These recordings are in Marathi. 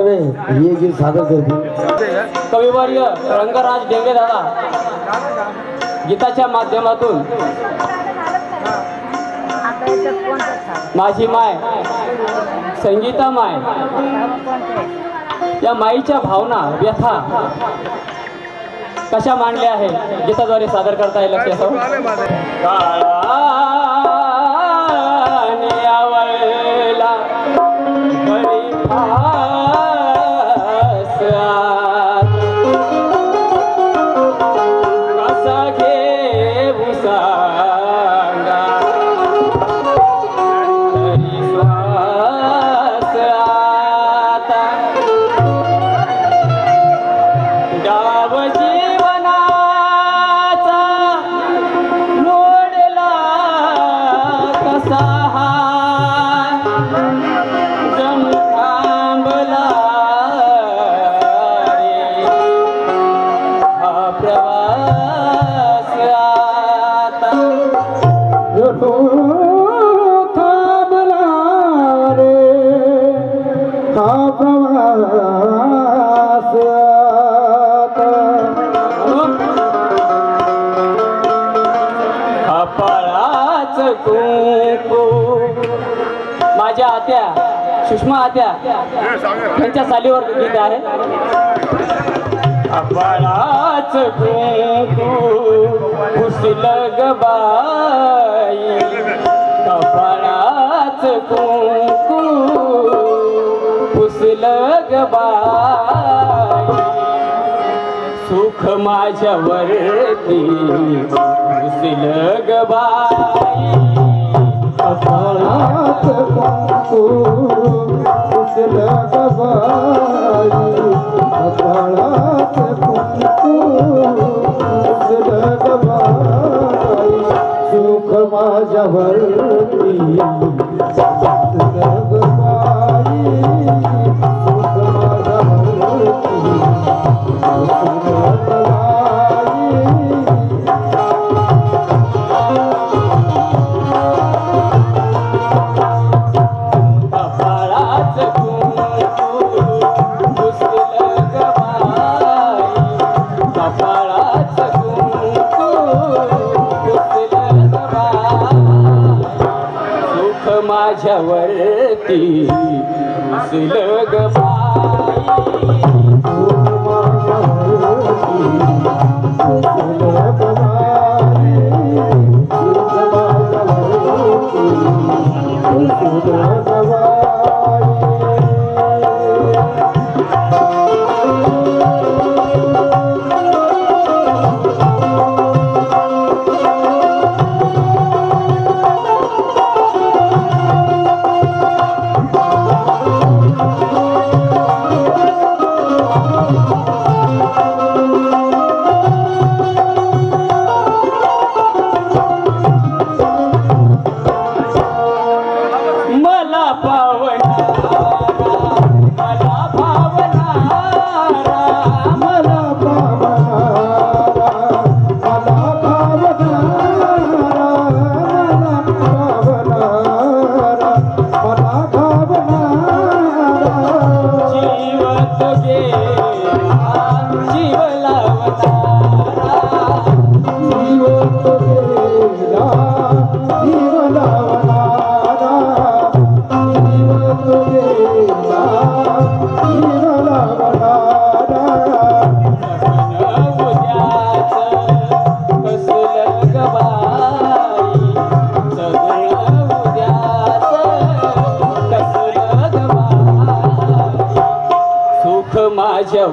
हे गीत सादर करतील कविवर्य रंगराज डेंगे दादा. गीताच्या माध्यमातून? माझी माय संगीता माय या माईच्या भावना व्यथा कशा मांडल्या आहे गीताद्वारे सादर करता येईल लक्ष माझ्या आत्या सुषमा आत्या त्यांच्या सालीवर गीत आहे कपाळाच कुंकू गबाई ग बाई. गबाई कुंकू पुसल ग बाई. सुख माझ्यावरती घुसल آه تپو وسلدا وا माझ्यावरती पुसल ग बाई. 保卫她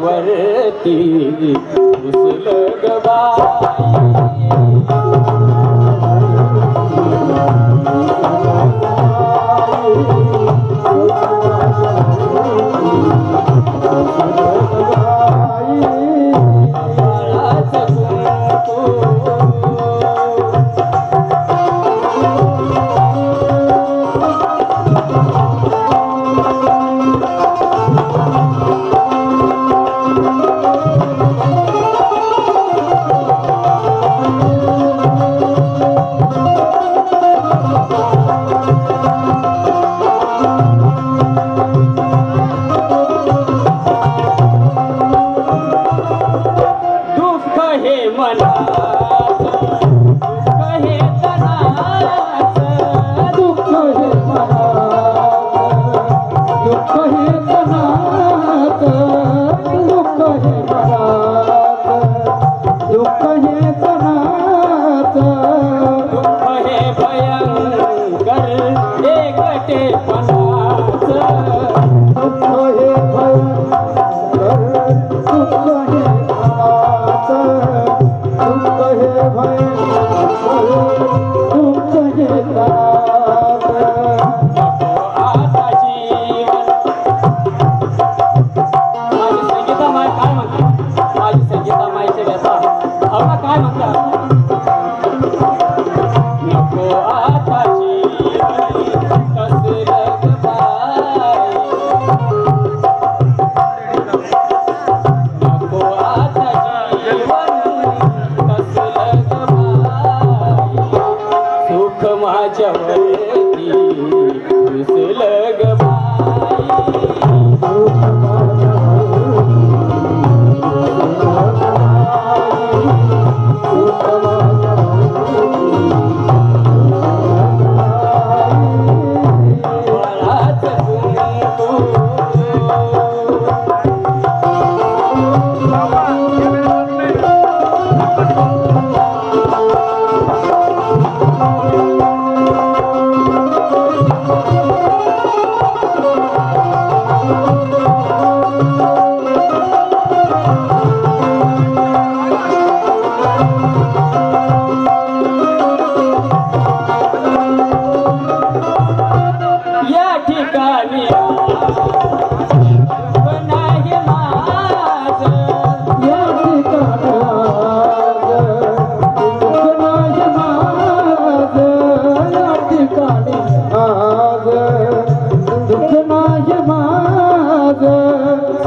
वरती رتي مس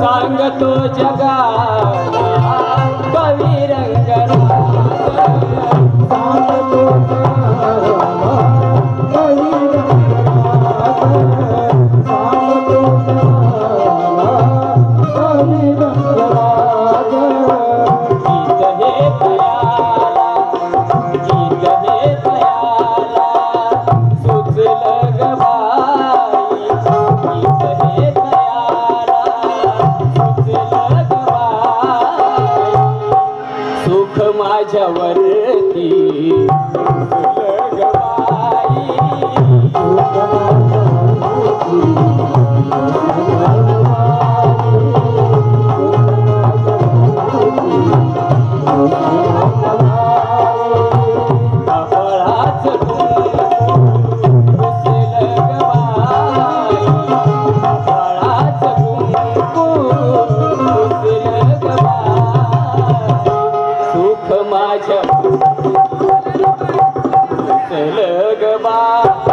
सांगतो जगा. माझ्यावरती. Thank माझ्या. चल बा.